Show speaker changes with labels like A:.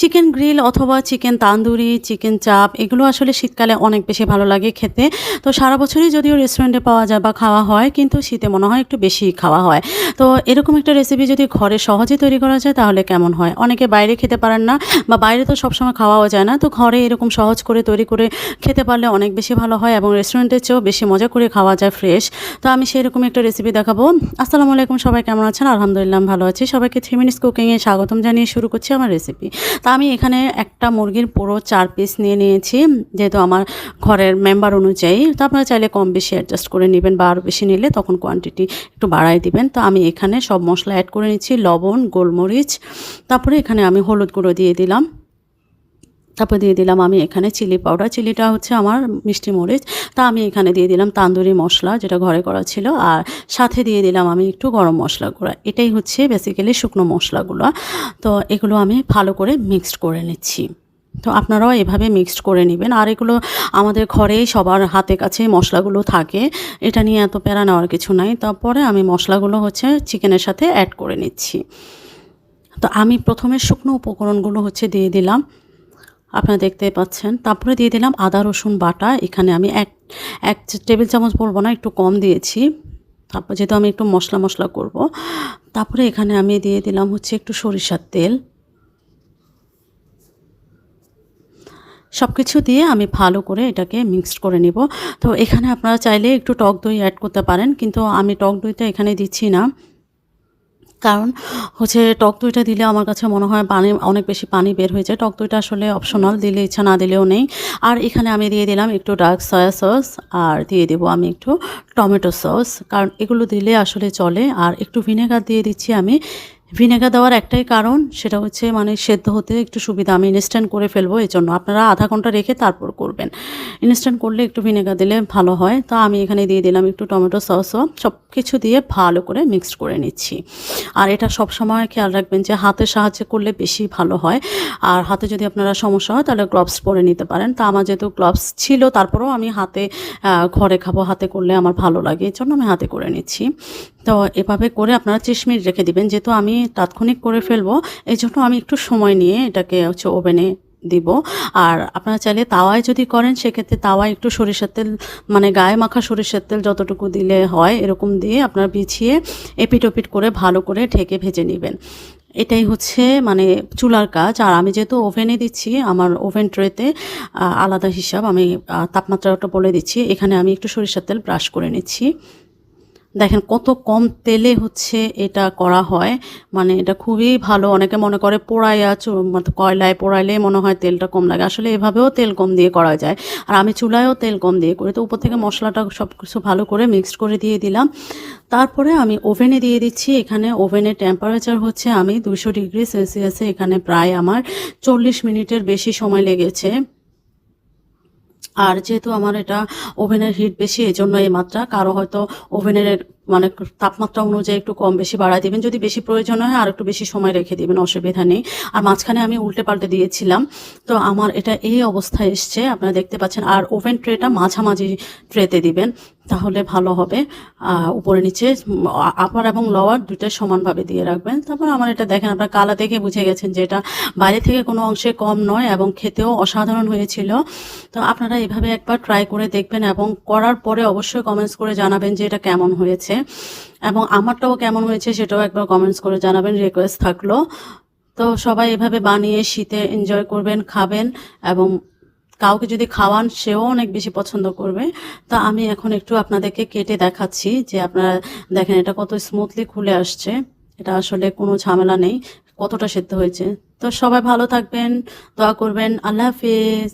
A: Chicken grill অথবা chicken tandoori chicken chaap এগুলো আসলে শীতকালে অনেক বেশি ভালো লাগে খেতে। তো সারা বছরই যদিও রেস্টুরেন্টে পাওয়া যায় বা খাওয়া হয়, কিন্তু শীতে মনে হয় একটু বেশি খাওয়া হয়। তো এরকম একটা রেসিপি যদি ঘরে সহজে তৈরি করা যায়, তাহলে কেমন হয়? অনেকে বাইরে খেতে পারেন না বা বাইরে তো সবসময় খাওয়াও যায় না, তো ঘরে এরকম সহজ করে তৈরি করে খেতে পারলে অনেক বেশি ভালো হয় এবং রেস্টুরেন্টের চেয়েও বেশি মজা করে খাওয়া যায় ফ্রেশ তো আমি সেরকম একটা রেসিপি দেখাবো। আসসালামু আলাইকুম, সবাই কেমন আছেন? আলহামদুলিল্লাহ ভালো আছি। সবাইকে থ্রি মিনিটস কুকিংয়ে স্বাগতম জানিয়ে শুরু করছি আমার রেসিপি তা আমি এখানে একটা মুরগির পুরো চার পিস নিয়ে নিয়েছি, যেহেতু আমার ঘরের মেম্বার অনুযায়ী। তো আপনারা চাইলে কম বেশি অ্যাডজাস্ট করে নেবেন বা আরও বেশি নিলে তখন কোয়ান্টিটি একটু বাড়াই দিবেন। তো আমি এখানে সব মশলা অ্যাড করে নিচ্ছি, লবণ, গোলমরিচ, তারপরে এখানে আমি হলুদ গুঁড়ো দিয়ে দিলাম। তারপর দিয়ে দিলাম আমি এখানে চিলি পাউডার। চিলিটা হচ্ছে আমার মিষ্টি মরিচ। তা আমি এখানে দিয়ে দিলাম তান্দুরি মশলা যেটা ঘরে করা ছিল। আর সাথে দিয়ে দিলাম আমি একটু গরম মশলা গুঁড়া। এটাই হচ্ছে বেসিক্যালি শুকনো মশলাগুলো। তো এগুলো আমি ভালো করে মিক্সড করে নিচ্ছি। তো আপনারাও এভাবে মিক্সড করে নেবেন। আর এগুলো আমাদের ঘরেই সবার হাতে কাছে মশলাগুলো থাকে। এটা নিয়ে এত প্যারা নেওয়ার কিছু নাই। তারপরে আমি মশলাগুলো হচ্ছে চিকেনের সাথে অ্যাড করে নিচ্ছি। তো আমি প্রথমে শুকনো উপকরণগুলো হচ্ছে দিয়ে দিলাম। আপনারা দেখতে পাচ্ছেন। তারপরে দিয়ে দিলাম আদা, রসুন বাটা। এখানে আমি এক এক টেবিল চামচ বলব না, একটু কম দিয়েছি। তারপর যেহেতু আমি একটু মশলা মশলা করব। তারপরে এখানে আমি দিয়ে দিলাম হচ্ছে একটু সরিষার তেল। সব কিছু দিয়ে আমি ভালো করে এটাকে মিক্সড করে নিব। তো এখানে আপনারা চাইলে একটু টক দই অ্যাড করতে পারেন, কিন্তু আমি টক দইটা এখানে দিচ্ছি না। কারণ হচ্ছে টক দইটা দিলে আমার কাছে মনে হয় পানি, অনেক বেশি পানি বের হয়ে যায়। টক দইটা আসলে অপশনাল দিলে ইচ্ছা না দিলেও নেই। আর এখানে আমি দিয়ে দিলাম একটু ডার্ক সয়া সস আর দিয়ে দেবো আমি একটু টমেটো সস কারণ এগুলো দিলে আসলে চলে। আর একটু ভিনেগার দিয়ে দিচ্ছি আমি ভিনেগার দেওয়ার একটাই কারণ, সেটা হচ্ছে মানে সেদ্ধ হতে একটু সুবিধা, আমি ইনস্ট্যান্ট করে ফেলব এই জন্য আপনারা আধা ঘণ্টা রেখে তারপর করবেন। ইনস্ট্যান্ট করলে একটু ভিনেগার দিলে ভালো হয়। তো আমি এখানে দিয়ে দিলাম একটু টমেটো সসও সব কিছু দিয়ে ভালো করে মিক্সড করে নিচ্ছি। আর এটা সব সময় খেয়াল রাখবেন যে হাতের সাহায্যে করলে বেশি ভালো হয়। আর হাতে যদি আপনারা সমস্যা হয়, তাহলে গ্লাভস পরে নিতে পারেন। তা আমার যেহেতু গ্লাভস ছিল, তারপরেও আমি হাতে ঘরে খাব, হাতে করলে আমার ভালো লাগে এই জন্য আমি হাতে করে নিচ্ছি। তো এভাবে করে আপনারা ত্রিশ মিনিট রেখে দিবেন। যেহেতু আমি তাৎক্ষণিক করে ফেলব এই জন্য আমি একটু সময় নিয়ে এটাকে হচ্ছে ওভেনে দিব। আর আপনারা চাইলে তাওয়ায় যদি করেন, সেক্ষেত্রে তাওয়ায় একটু সরিষার তেল মানে গায়ে মাখা সরিষার তেল যতটুকু দিলে হয়, এরকম দিয়ে আপনারা বিছিয়ে এপিট ওপিট করে ভালো করে ঢেকে ভেজে নেবেন। এটাই হচ্ছে মানে চুলার কাজ। আর আমি যেহেতু ওভেনে দিচ্ছি, আমার ওভেন ট্রেতে আলাদা হিসাব আমি তাপমাত্রাটা বলে দিচ্ছি। এখানে আমি একটু সরিষার তেল ব্রাশ করে নিচ্ছি। দেখেন কত কম তেলে হচ্ছে এটা করা হয়। মানে এটা খুবই ভালো। অনেকে মনে করে পোড়াইয়া কয়লায় পোড়াইলে মনে হয় তেলটা কম লাগে। আসলে এভাবেও তেল কম দিয়ে করা যায়। আর আমি চুলায়ও তেল কম দিয়ে করি। তো উপর থেকে মশলাটা সব কিছু ভালো করে মিক্সড করে দিয়ে দিলাম। তারপরে আমি ওভেনে দিয়ে দিচ্ছি। এখানে ওভেনের টেম্পারেচার হচ্ছে আমি দুশো ডিগ্রি সেলসিয়াসে এখানে প্রায় আমার চল্লিশ মিনিটের বেশি সময় লেগেছে। আর যেহেতু আমার এটা ওভেনের হিট বেশি এই জন্য এই মাত্রা। কারও হয়তো ওভেনের মানে তাপমাত্রা অনুযায়ী একটু কম, বেশি বাড়ায় দিবেন। যদি বেশি প্রয়োজন হয় আর একটু বেশি সময় রেখে দিবেন, অসুবিধা নেই। আর মাঝখানে আমি উল্টে পাল্টে দিয়েছিলাম। তো আমার এটা এই অবস্থায় এসছে, আপনারা দেখতে পাচ্ছেন। আর ওভেন ট্রেটা মাঝামাঝি ট্রেতে দিবেন, তাহলে ভালো হবে। উপরে নিচে আপার এবং লোয়ার দুইটা সমানভাবে দিয়ে রাখবেন। তারপর আমার এটা দেখেন, আপনার কালা দেখে বুঝে গেছেন যে এটা বাইরে থেকে কোনো অংশে কম নয় এবং খেতেও অসাধারণ হয়েছিল। তো আপনারা এভাবে একবার ট্রাই করে দেখবেন এবং করার পরে অবশ্যই কমেন্টস করে জানাবেন যে এটা কেমন হয়েছে। এবং আমারটাও কেমন হয়েছে সেটাও একবার কমেন্টস করে জানাবেন রিকোয়েস্ট থাকল। তো সবাই এভাবে বানিয়ে শীতে এনজয় করবেন, খাবেন এবং কাউকে যদি খাওয়ান সেও অনেক বেশি পছন্দ করবে। তো আমি এখন একটু আপনাদেরকে কেটে দেখাচ্ছি যে আপনারা দেখেন এটা কত স্মুথলি খুলে আসছে। এটা আসলে কোনো ঝামেলা নেই, কতটা সেদ্ধ হয়েছে। তো সবাই ভালো থাকবেন, দোয়া করবেন, আল্লাহ হাফিজ।